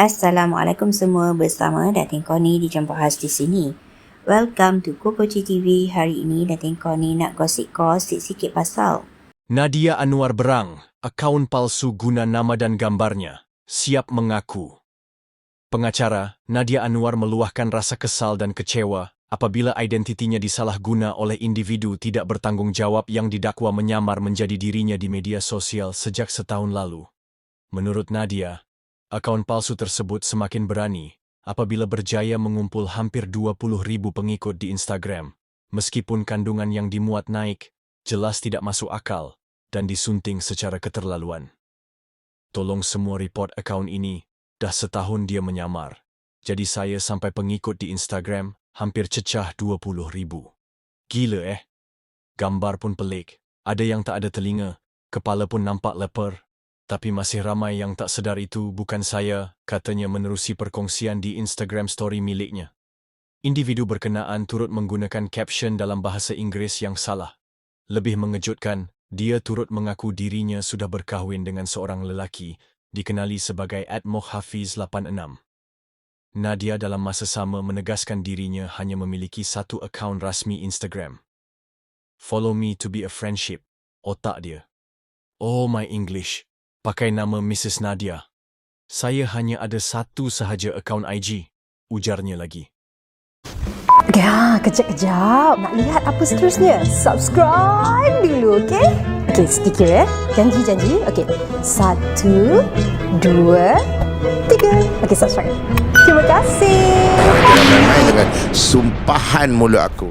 Assalamualaikum semua bersama Datin Koni di Campur Khas di sini. Welcome to Kokoci TV. Hari ini Datin Koni nak gosip kos sikit-sikit pasal. Nadia Anwar berang, akaun palsu guna nama dan gambarnya, siap mengaku. Pengacara, Nadia Anwar meluahkan rasa kesal dan kecewa apabila identitinya disalahguna oleh individu tidak bertanggungjawab yang didakwa menyamar menjadi dirinya di media sosial sejak setahun lalu. Menurut Nadia, akaun palsu tersebut semakin berani apabila berjaya mengumpul hampir 20 ribu pengikut di Instagram, meskipun kandungan yang dimuat naik jelas tidak masuk akal dan disunting secara keterlaluan. Tolong semua report akaun ini, dah setahun dia menyamar. Jadi saya sampai pengikut di Instagram hampir cecah 20 ribu. Gila eh. Gambar pun pelik. Ada yang tak ada telinga, kepala pun nampak leper, tapi masih ramai yang tak sedar itu bukan saya, katanya menerusi perkongsian di Instagram story miliknya. Individu berkenaan turut menggunakan caption dalam bahasa Inggeris yang salah. Lebih mengejutkan, dia turut mengaku dirinya sudah berkahwin dengan seorang lelaki dikenali sebagai Admoh Hafiz 86. Nadia dalam masa sama menegaskan dirinya hanya memiliki satu akaun rasmi Instagram. Follow me to be a friendship. Otak dia. Oh my English pakai nama Mrs. Nadia. Saya hanya ada satu sahaja akaun IG, ujarnya lagi. Ya, kejap-kejap. Nak lihat apa seterusnya? Subscribe dulu, okey? Okey, sedikit ya. Janji-janji. Okey. Satu, dua, tiga. Okey, subscribe. Terima kasih. Jangan main-main dengan sumpahan mulut aku.